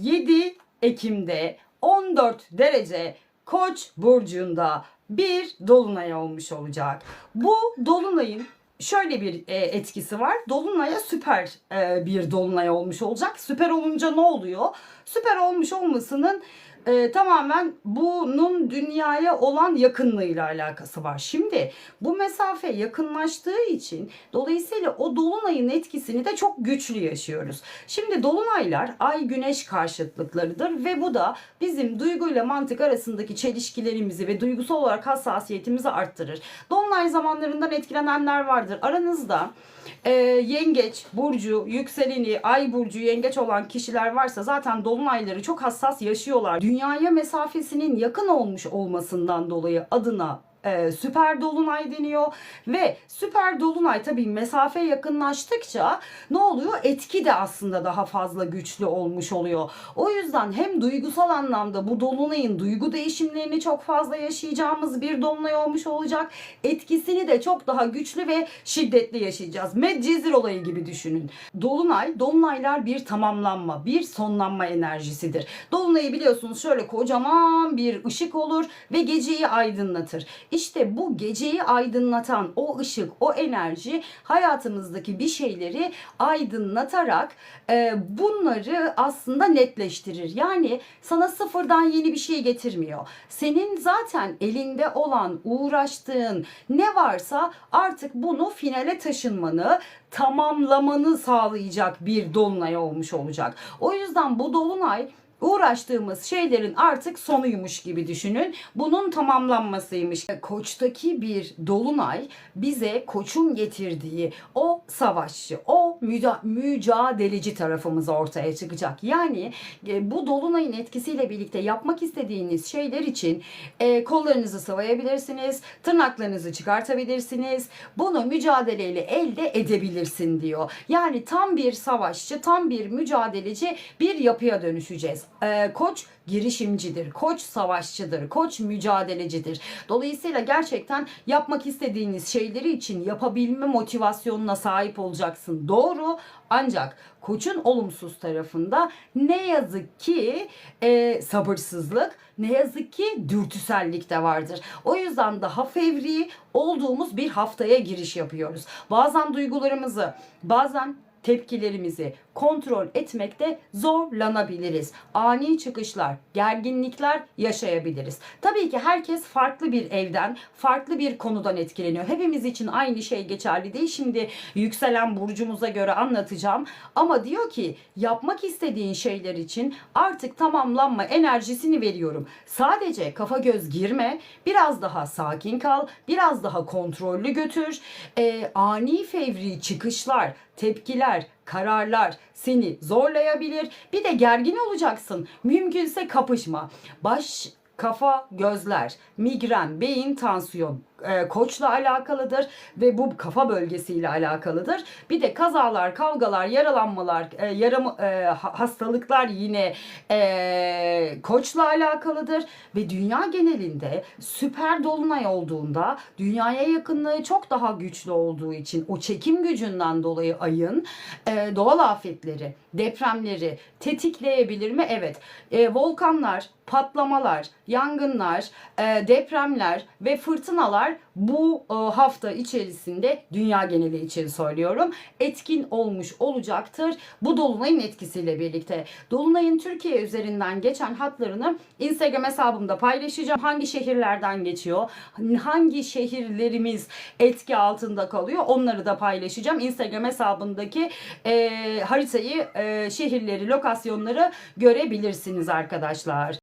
7 Ekim'de 14 derece Koç burcunda bir dolunay olmuş olacak. Bu dolunayın şöyle bir e, etkisi var. Dolunay'a süper e, bir dolunay olmuş olacak. Süper olunca ne oluyor? Süper olmuş olmasının e, tamamen bunun dünyaya olan yakınlığıyla alakası var. Şimdi bu mesafe yakınlaştığı için dolayısıyla o dolunayın etkisini de çok güçlü yaşıyoruz. Şimdi dolunaylar ay güneş karşıtlıklarıdır ve bu da bizim duyguyla mantık arasındaki çelişkilerimizi ve duygusal olarak hassasiyetimizi arttırır. Dolunay zamanlarından etkilenenler vardır. Aranızda e, yengeç, burcu, yükseleni, ay burcu, yengeç olan kişiler varsa zaten dolunayları çok hassas yaşıyorlar. Dünyaya mesafesinin yakın olmuş olmasından dolayı adına e, süper dolunay deniyor ve süper dolunay tabii mesafe yakınlaştıkça ne oluyor? Etki de aslında daha fazla güçlü olmuş oluyor. O yüzden hem duygusal anlamda bu dolunayın duygu değişimlerini çok fazla yaşayacağımız bir dolunay olmuş olacak. Etkisini de çok daha güçlü ve şiddetli yaşayacağız. Medcezir olayı gibi düşünün. Dolunay, dolunaylar bir tamamlanma, bir sonlanma enerjisidir. Dolunayı biliyorsunuz şöyle kocaman bir ışık olur ve geceyi aydınlatır. İşte bu geceyi aydınlatan o ışık, o enerji hayatımızdaki bir şeyleri aydınlatarak e, bunları aslında netleştirir. Yani sana sıfırdan yeni bir şey getirmiyor. Senin zaten elinde olan, uğraştığın ne varsa artık bunu finale taşınmanı, tamamlamanı sağlayacak bir dolunay olmuş olacak. O yüzden bu dolunay uğraştığımız şeylerin artık sonuymuş gibi düşünün. Bunun tamamlanmasıymış. Koç'taki bir dolunay bize koçun getirdiği o savaşçı, o müca- mücadeleci tarafımız ortaya çıkacak. Yani e, bu dolunayın etkisiyle birlikte yapmak istediğiniz şeyler için e, kollarınızı sıvayabilirsiniz, tırnaklarınızı çıkartabilirsiniz. Bunu mücadeleyle elde edebilirsin diyor. Yani tam bir savaşçı, tam bir mücadeleci bir yapıya dönüşeceğiz. E, koç girişimcidir, koç savaşçıdır, koç mücadelecidir. Dolayısıyla gerçekten yapmak istediğiniz şeyleri için yapabilme motivasyonuna sahip olacaksın. Doğru ancak koçun olumsuz tarafında ne yazık ki e, sabırsızlık, ne yazık ki dürtüsellik de vardır. O yüzden daha fevri olduğumuz bir haftaya giriş yapıyoruz. Bazen duygularımızı, bazen tepkilerimizi kontrol etmekte zorlanabiliriz. Ani çıkışlar, gerginlikler yaşayabiliriz. Tabii ki herkes farklı bir evden, farklı bir konudan etkileniyor. Hepimiz için aynı şey geçerli değil. Şimdi yükselen burcumuza göre anlatacağım. Ama diyor ki yapmak istediğin şeyler için artık tamamlanma enerjisini veriyorum. Sadece kafa göz girme, biraz daha sakin kal, biraz daha kontrollü götür. Ee, ani fevri çıkışlar, tepkiler, kararlar seni zorlayabilir. Bir de gergin olacaksın. Mümkünse kapışma. Baş kafa, gözler, migren, beyin, tansiyon e, koçla alakalıdır ve bu kafa bölgesiyle alakalıdır. Bir de kazalar, kavgalar, yaralanmalar, e, yaram, e, ha- hastalıklar yine e, koçla alakalıdır ve dünya genelinde süper dolunay olduğunda dünyaya yakınlığı çok daha güçlü olduğu için o çekim gücünden dolayı ayın e, doğal afetleri, depremleri tetikleyebilir mi? Evet. E, volkanlar, patlamalar, yangınlar, e, depremler ve fırtınalar bu e, hafta içerisinde dünya geneli için söylüyorum etkin olmuş olacaktır. Bu dolunayın etkisiyle birlikte. Dolunayın Türkiye üzerinden geçen hatlarını Instagram hesabımda paylaşacağım. Hangi şehirlerden geçiyor? Hangi şehirlerimiz etki altında kalıyor? Onları da paylaşacağım. Instagram hesabındaki e, haritayı, e, şehirleri, lokasyonları görebilirsiniz arkadaşlar.